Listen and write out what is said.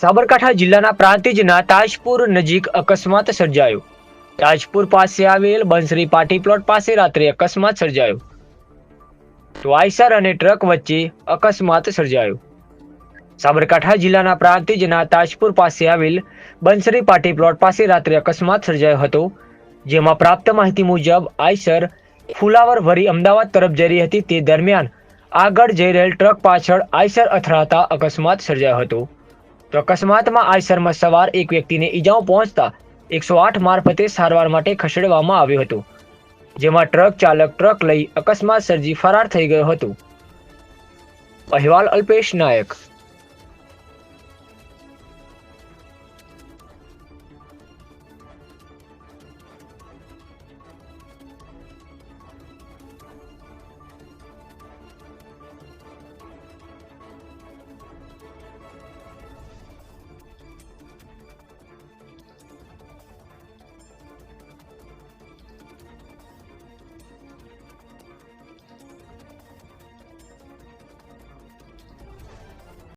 સાબરકાંઠા જિલ્લાના પ્રાંતિજના તાજપુર નજીક અકસ્માત સર્જાયો. તાજપુર પાસે આવેલ બંસરી પાટી પ્લોટ પાસે રાત્રે અકસ્માત સર્જાયો. તો આઈસર અને ટ્રક વચ્ચે અકસ્માત સર્જાયો. સાબરકાંઠા જિલ્લાના પ્રાંતિજના તાજપુર પાસે આવેલ બંસરી પાટી પ્લોટ પાસે રાત્રે અકસ્માત સર્જાયો હતો, જેમાં પ્રાપ્ત માહિતી મુજબ આઈસર ફુલાવર ભરી અમદાવાદ તરફ જઈ રહી હતી. તે દરમિયાન આગળ જઈ રહેલ ટ્રક પાછળ આઈસર અથડાતા અકસ્માત સર્જાયો હતો. તો અકસ્માતમાં આઈસરમાં સવાર એક વ્યક્તિને ઈજાઓ પહોંચતા એકસો આઠ મારફતે સારવાર માટે ખસેડવામાં આવ્યો હતો, જેમાં ટ્રક ચાલક ટ્રક લઈ અકસ્માત સર્જી ફરાર થઈ ગયો હતો. અહેવાલ અલ્પેશ નાયક.